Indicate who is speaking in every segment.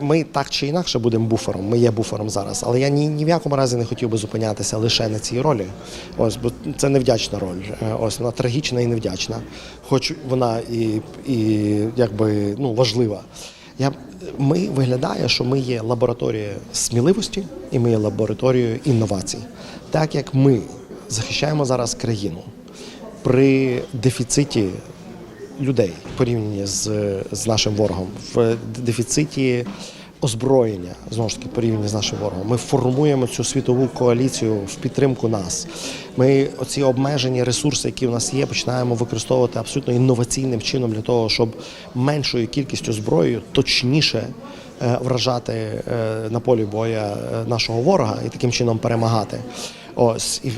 Speaker 1: Ми так чи інакше будемо буфером. Ми є буфером зараз, але я ні, ні в якому разі не хотів би зупинятися лише на цій ролі. Ось, бо це невдячна роль. Е, Ось вона трагічна і невдячна, хоч вона і, і якби ну важлива. Я ми виглядає, що ми є лабораторією сміливості і ми є лабораторією інновацій. Так як ми захищаємо зараз країну при дефіциті людей порівняні з, з нашим ворогом, в дефіциті озброєння знову ж таки порівняні з нашим ворогом. Ми формуємо цю світову коаліцію в підтримку нас. Ми оці обмежені ресурси, які в нас є, починаємо використовувати абсолютно інноваційним чином для того, щоб меншою кількістю зброї точніше е, вражати е, на полі боя е, нашого ворога і таким чином перемагати. Ось і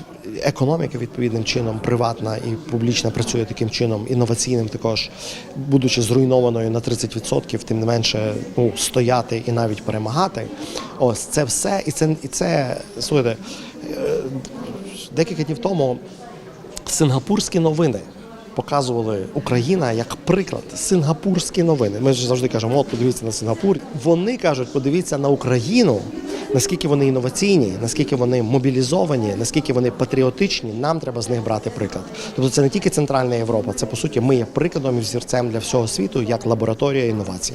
Speaker 1: економіка відповідним чином, приватна і публічна працює таким чином, інноваційним також, будучи зруйнованою на 30%, тим не менше ну, стояти і навіть перемагати. Ось це все, і це і це слухайте, е, декілька днів тому сингапурські новини. Показували Україна як приклад сингапурські новини. Ми ж завжди кажемо, от подивіться на Сингапур. Вони кажуть, подивіться на Україну, наскільки вони інноваційні, наскільки вони мобілізовані, наскільки вони патріотичні. Нам треба з них брати приклад. Тобто це не тільки Центральна Європа, це по суті ми є прикладом і взірцем для всього світу як лабораторія інновацій.